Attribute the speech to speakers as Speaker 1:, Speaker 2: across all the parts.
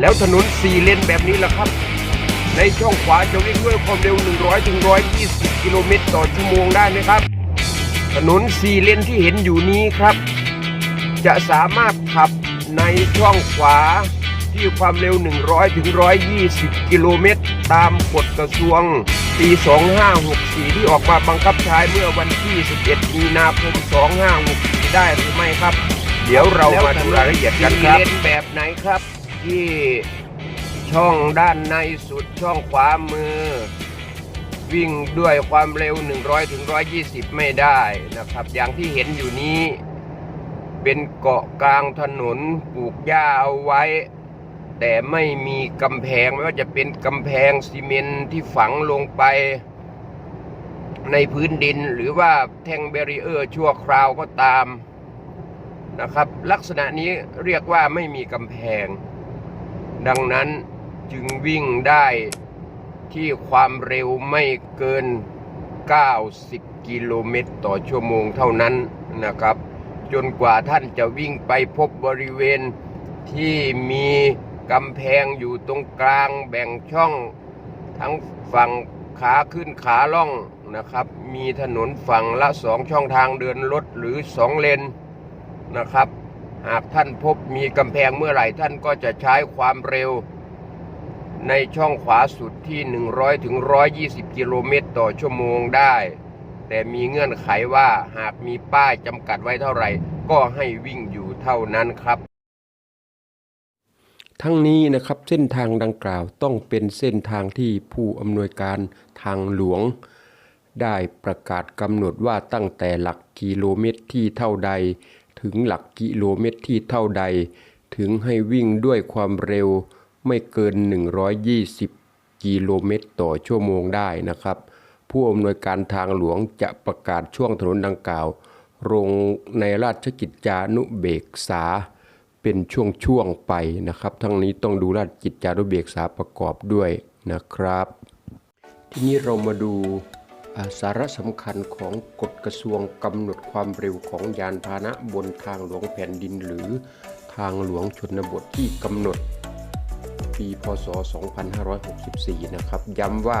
Speaker 1: แล้วถนนสี่เลนแบบนี้แหละครับ ในช่องขวาจะวิ่งด้วยความเร็ว 100ถึง120 กิโลเมตรต่อชั่วโมงได้ไหมครับ ถนนสี่เลนที่เห็นอยู่นี้ครับ จะสามารถขับในช่องขวาที่ความเร็ว 100ถึง120 กิโลเมตร ตามกฎกระทรวงปี 2564 ที่ออกมาบังคับใช้เมื่อวันที่ 11 มีนาคม 2564 ได้หรือไม่ครับ เดี๋ยวเรามาดูรายละเอียดกันครับแบบไหนครับ ที่ช่องด้านในสุดช่องขวามือ วิ่งด้วยความเร็ว 100ถึง120 ไม่ได้นะครับ อย่างที่เห็นอยู่นี้เป็นเกาะกลางถนนปลูกหญ้าเอาไว้ แต่ไม่มีกำแพงไม่ว่าจะเป็นกำแพงซีเมนต์ที่ฝังลงไปในพื้นดินหรือว่าแท่งเบรีเออร์ชั่วคราวก็ตามนะครับ ลักษณะนี้เรียกว่าไม่มีกำแพง ดังนั้นจึงวิ่งได้ที่ความเร็วไม่เกิน 90 กิโลเมตรต่อชั่วโมงเท่านั้นนะครับ จนกว่าท่านจะวิ่งไปพบบริเวณที่มีกำแพงอยู่ตรงกลางแบ่งช่องทั้งฝั่งขาขึ้นขาล่องนะครับ มีถนนฝั่งละสองช่องทางเดินรถหรือสองเลนนะครับ หากท่านพบมีกำแพงเมื่อไหร่ท่านก็จะใช้ความเร็ว ในช่องขวาสุดที่ 100ถึง120 กิโลเมตรต่อชั่วโมงได้ แต่มีเงื่อนไขว่าหากมีป้ายจำกัดไว้เท่าไหร่ ก็ให้วิ่งอยู่เท่านั้นครับ
Speaker 2: ทั้งนี้นะครับเส้นทางดังกล่าวต้องเป็นเส้นทางที่ผู้อำนวยการทางหลวง ได้ประกาศกำหนดว่าตั้งแต่หลักกิโลเมตรที่เท่าใด ถึงหลักกิโลเมตรที่เท่าใด ถึงให้วิ่งด้วยความเร็วไม่เกิน 120 กิโลเมตรต่อชั่วโมงได้นะครับ ผู้อำนวยการทางหลวงจะประกาศช่วงถนนดังกล่าวลงในราชกิจจานุเบกษาเป็นช่วงๆไปนะครับ ทั้งนี้ต้องดูราชกิจจานุเบกษาประกอบด้วยนะครับ ทีนี้เรามาดู สาระสำคัญของกฎกระทรวงกำหนดความเร็วของยานพาหนะบนทางหลวงแผ่นดินหรือทางหลวงชนบทที่กำหนด ปีพศ 2564 นะครับ ย้ำว่า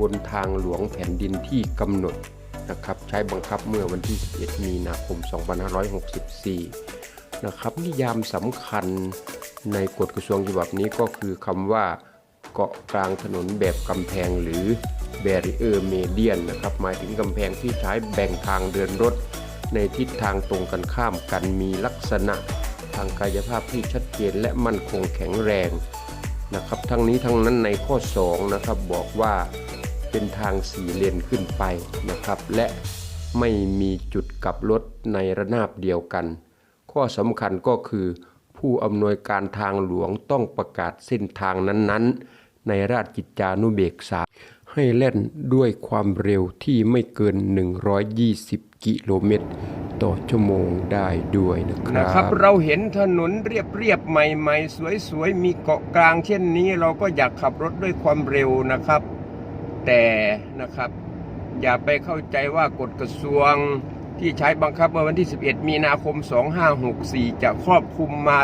Speaker 2: บนทางหลวงแผ่นดินที่กำหนดนะครับใช้บังคับเมื่อวันที่ 11 มีนาคม 2564 นะครับนิยามสำคัญในกฎกระทรวงฉบับนี้ก็คือคำว่าเกาะกลางถนนแบบกำแพงหรือ barrier median นะครับหมายถึงกำแพงที่ใช้แบ่งทางเดินรถ ในทิศทางตรงกันข้ามกันมีลักษณะทางกายภาพที่ชัดเจนและมั่นคงแข็งแรงนะครับทั้งนี้ทั้งนั้นในข้อ2นะครับบอกว่าเป็นทางสี่เลนขึ้นไปนะครับ และไม่มีจุดกลับรถในระนาบเดียวกัน ข้อสำคัญก็คือ ผู้อำนวยการทางหลวงต้องประกาศเส้นทางนั้นๆ ในราชกิจจานุเบกษา ให้เล่นด้วยความเร็วที่ไม่เกิน 120 กิโลเมตร ต่อชั่วโมงได้ด้วยนะครั
Speaker 1: นะครั
Speaker 2: บ
Speaker 1: เราเห็นถนนเรียบเรียบๆใหม่ๆ สวยๆ มีเกาะกลางเช่นนี้ เราก็อยากขับรถด้วยความเร็วนะครับ แต่นะครับอย่าไปเข้าใจว่ากฎกระทรวงที่ใช้บังคับเมื่อวันที่ 11 มีนาคม 2564 จะครอบคลุมมา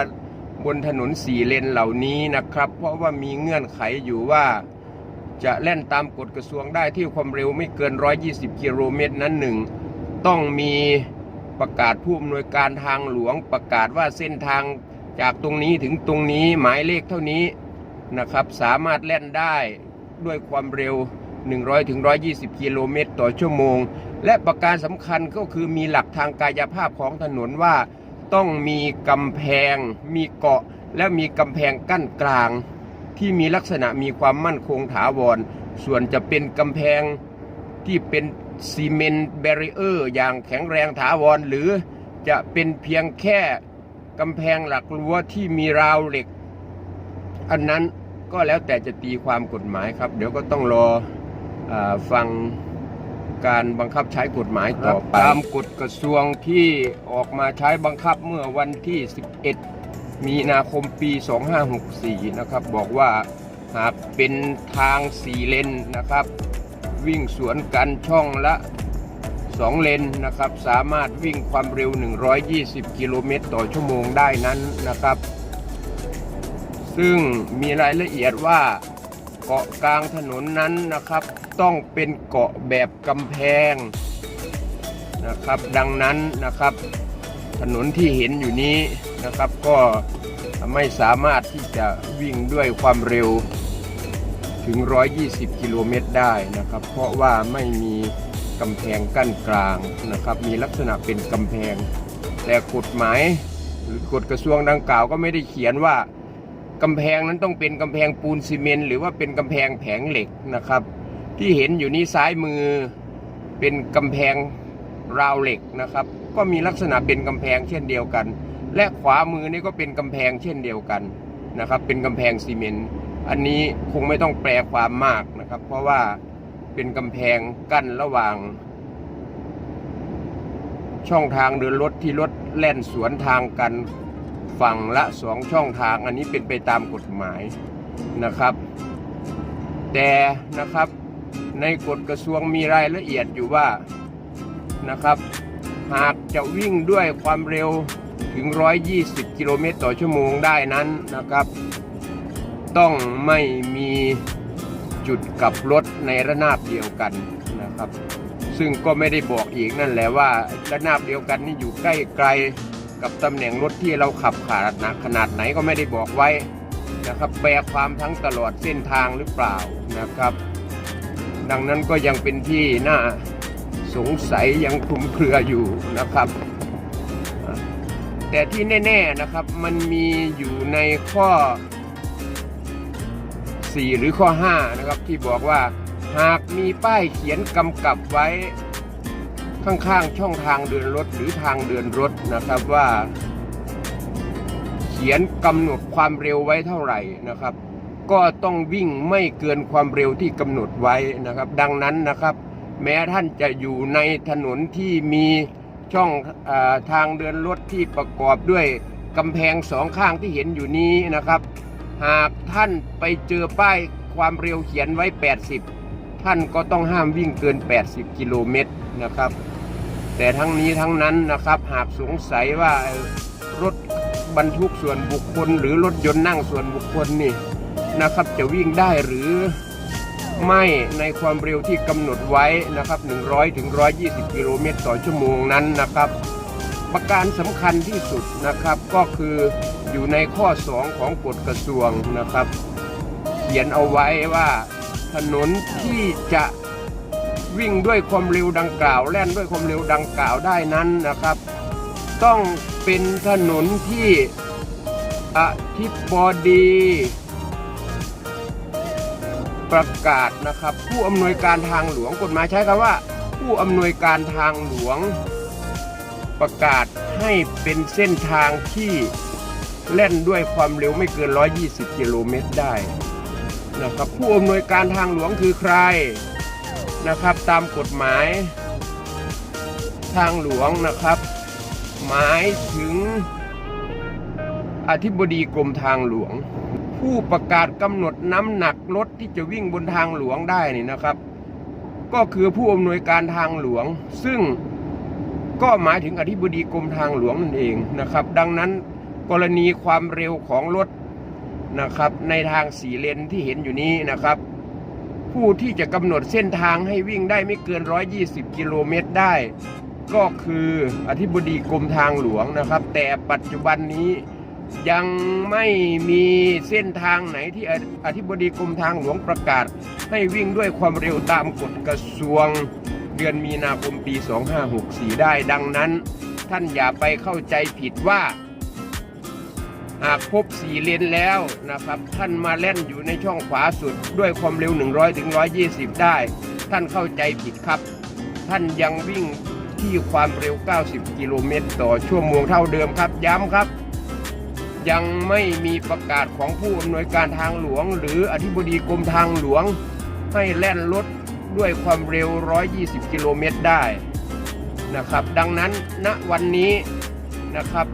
Speaker 1: บนถนนสี่เลนเหล่านี้นะครับ เพราะว่ามีเงื่อนไขอยู่ว่า จะแล่นตามกฎกระทรวงได้ที่ความเร็วไม่เกิน 120 กิโลเมตรนั้นหนึ่งต้องมีประกาศผู้อำนวยการทางหลวงประกาศว่าเส้นทางจากตรงนี้ถึงตรงนี้หมายเลขเท่านี้นะครับ สามารถแล่นได้ด้วยความเร็ว 100ถึง120 กิโลเมตรต่อชั่วโมง และประการสำคัญก็คือมีหลักทางกายภาพของถนนว่าต้องมีกำแพง มีเกาะและมีกำแพงกั้นกลาง ที่มีลักษณะมีความมั่นคงถาวร ส่วนจะเป็นกำแพงที่เป็นซีเมนต์แบรีเออร์อย่างแข็งแรงถาวร หรือจะเป็นเพียงแค่กำแพงหลักรั้วที่มีราวเหล็ก อันนั้นก็แล้วแต่จะตีความกฎหมายครับ เดี๋ยวก็ต้องรออาฟังการบังคับใช้กฎหมายต่อไปตามกฎกระทรวงที่ออกมาใช้บังคับเมื่อวันที่ 11 มีนาคมปี 2564 นะครับ บอกว่าหากเป็นทางสี่เลนนะครับ วิ่งสวนกันช่องละ 2 เลนนะครับ สามารถวิ่งความเร็ว 120 กิโลเมตรต่อชั่วโมงได้นั้นนะครับ ซึ่งมีรายละเอียดว่าเกาะกลางถนนนั้นนะครับ ต้องเป็นเกาะแบบกำแพงนะครับ ดังนั้นนะครับ ถนนที่เห็นอยู่นี้ นะครับ ก็ไม่สามารถที่จะวิ่งด้วยความเร็วถึง 120 กิโลเมตรได้นะครับ เพราะว่าไม่มีกำแพงกั้นกลางนะครับ มีลักษณะเป็นกำแพง แต่กฎหมายหรือกฎกระทรวงดังกล่าวก็ไม่ได้เขียนว่ากำแพงนั้นต้องเป็นกำแพงปูนซีเมนต์หรือว่าเป็นกำแพงแผงเหล็กนะครับ ที่เห็นอยู่นี้ซ้ายมือเป็นกำแพงราวเหล็กนะครับ ก็มีลักษณะเป็นกำแพงเช่นเดียวกัน และขวามือนี่ก็เป็นกำแพงเช่นเดียวกันนะครับ เป็นกำแพงซีเมนต์อันนี้คงไม่ต้องแปลความมากนะครับ เพราะว่าเป็นกำแพงกั้นระหว่าง ช่องทางเดินรถที่รถแล่นสวนทางกันฝั่งละสองช่องทาง อันนี้เป็นไปตามกฎหมายนะครับ แต่นะครับในกฎกระทรวงมีรายละเอียดอยู่ว่านะครับ หากจะวิ่งด้วยความเร็ว ถึง 120 กิโลเมตรต่อชั่วโมงได้นั้นนะครับ ต้องไม่มีจุดกลับรถในระนาบเดียวกันนะครับ ซึ่งก็ไม่ได้บอกอีกนั่นแหละว่าระนาบเดียวกันนี่อยู่ใกล้ไกลกับตำแหน่งรถที่เราขับขาดนักขนาดไหนก็ไม่ได้บอกไว้นะครับแปลความทั้งตลอดเส้นทางหรือเปล่านะครับ ดังนั้นก็ยังเป็นที่น่าสงสัยยังคลุมเครืออยู่นะครับ แต่ที่แน่ๆนะครับมันมีอยู่ในข้อ 4 หรือข้อ 5 นะครับ ที่บอกว่าหากมีป้ายเขียนกำกับไว้ข้างๆ ช่องทางเดินรถหรือทางเดินรถนะครับว่า เขียนกำหนดความเร็วไว้เท่าไหร่นะครับ ก็ต้องวิ่งไม่เกินความเร็วที่กำหนดไว้นะครับ ดังนั้นนะครับ แม้ท่านจะอยู่ในถนนที่มี ช่องอทางเดินรถที่ประกอบด้วยกำแพงสองข้างที่เห็นอยู่นี้นะครับ หากท่านไปเจอป้ายความเร็วเขียนไว้ 80 ท่านก็ต้องห้ามวิ่งเกิน 80 กิโลเมตรนะครับ แต่ทั้งนี้ทั้งนั้นนะครับหากสงสัยว่ารถบรรทุกส่วนบุคคล หรือรถยนต์นั่งส่วนบุคคลนี่นะครับจะวิ่งได้หรือ ไม่ในความเร็วที่กำหนดไว้นะครับ 100ถึง120 กิโลเมตรต่อชั่วโมงนั้นนะครับ ประการสำคัญที่สุดนะครับก็คืออยู่ในข้อ 2 ของกฎกระทรวงนะครับ เขียนเอาไว้ว่าถนนที่จะวิ่งด้วยความเร็วดังกล่าว แล่นด้วยความเร็วดังกล่าวได้นั้นนะครับ ต้องเป็นถนนที่อธิบดี ประกาศนะครับ ผู้อำนวยการทางหลวงกฎหมายใช้คำว่า ผู้อำนวยการทางหลวง ประกาศให้เป็นเส้นทางที่เล่นด้วยความเร็วไม่เกิน 120 กิโลเมตรได้นะครับผู้อำนวยการทางหลวงคือใครนะครับ ตามกฎหมาย ทางหลวงนะครับ หมายถึงอธิบดีกรมทางหลวง ผู้ประกาศกำหนดน้ำหนักรถที่จะวิ่งบนทางหลวงได้นี่นะครับ ก็คือผู้อำนวยการทางหลวง ซึ่งก็หมายถึงอธิบดีกรมทางหลวงนั่นเองนะครับ ดังนั้นกรณีความเร็วของรถนะครับ ในทางสี่เลนที่เห็นอยู่นี้นะครับ ผู้ที่จะกำหนดเส้นทางให้วิ่งได้ไม่เกิน 120 กิโลเมตรได้ ก็คืออธิบดีกรมทางหลวงนะครับ แต่ปัจจุบันนี้ ยังไม่มีเส้นทางไหนที่อธิบดีกรมทางหลวงประกาศ ให้วิ่งด้วยความเร็วตามกฎกระทรวงเดือนมีนาคมปี 2564 ได้ดังนั้น ท่านอย่าไปเข้าใจผิดว่า หากพบสี่เลนแล้วนะครับ ท่านมาเล่นอยู่ในช่องขวาสุดด้วยความเร็ว 100ถึง120 ได้ ท่านเข้าใจผิดครับ ท่านยังวิ่งที่ความเร็ว 90 กิโลเมตรต่อชั่วโมงเท่าเดิมครับ ย้ำครับ ยังไม่มีประกาศของผู้อำนวยการทางหลวง หรืออธิบดีกรมทางหลวง ให้แล่นรถด้วยความเร็ว 120 กิโลเมตรได้นะครับ ดังนั้นณวันนี้นะครับ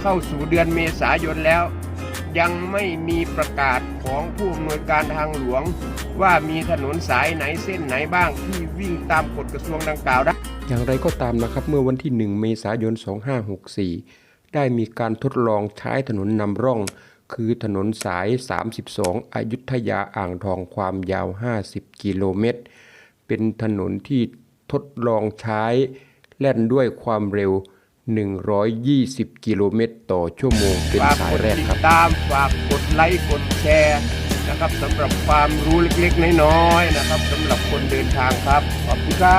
Speaker 1: เข้าสู่เดือนเมษายนแล้ว ยังไม่มีประกาศของผู้อำนวยการทางหลวง ว่ามีถนนสายไหนเส้นไหนบ้างที่วิ่งตามกฎกระทรวงดังกล่าวได้
Speaker 2: อย่างไรก็ตามนะครับ เมื่อวันที่ 1 เมษายน 2564 ได้มีการทดลองใช้ถนนนำร่อง คือถนนสาย 32อยุธยาอ่างทองความยาว 50 กิโลเมตร เป็นถนนที่ทดลองใช้แล่นด้วยความเร็ว 120 กิโลเมตรต่อชั่วโมงเป็นสายแรกครับ
Speaker 1: ตามฝากกดไลค์กดแชร์นะครับสำหรับความรู้เล็กๆ น้อยๆนะครับสำหรับคนเดินทางครับ ขอบคุณครับ